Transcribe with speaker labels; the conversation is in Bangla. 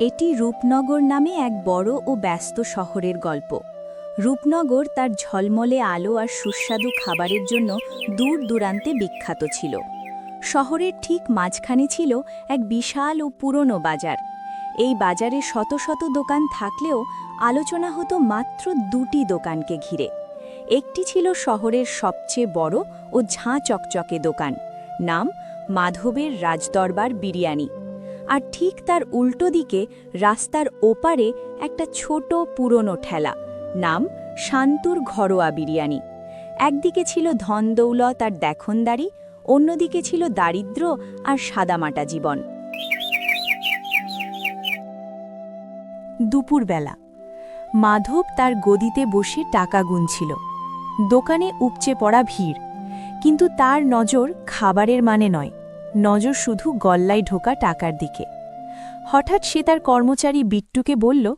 Speaker 1: এটি রূপনগর নামে এক বড় ও ব্যস্ত শহরের গল্প। রূপনগর তার ঝলমলে আলো আর সুস্বাদু খাবারের জন্য দূর দূরান্তে বিখ্যাত ছিল। শহরের ঠিক মাঝখানে ছিল এক বিশাল ও পুরনো বাজার। এই বাজারে শত শত দোকান থাকলেও আলোচনা হতো মাত্র দুটি দোকানকে ঘিরে। একটি ছিল শহরের সবচেয়ে বড় ও ঝাঁ চকচকে দোকান, নাম মাধবের রাজদরবার বিরিয়ানি। আর ঠিক তার উল্টো দিকে রাস্তার ওপারে একটা ছোট পুরনো ঠেলা, নাম শান্তুর ঘরোয়া বিরিয়ানি। একদিকে ছিল ধন দৌলত আর দেখনদারি, অন্যদিকে ছিল দারিদ্র্য আর সাদামাটা জীবন। দুপুরবেলা, মাধব তার গদিতে বসে টাকা গুনছিল। দোকানে উপচে পড়া ভিড়, কিন্তু তার নজর খাবারের মানে নয়। নজর শুধু গল্লায় ঢোকা টাকার দিকে। হঠাৎ সে তার কর্মচারী বিট্টুকে বলল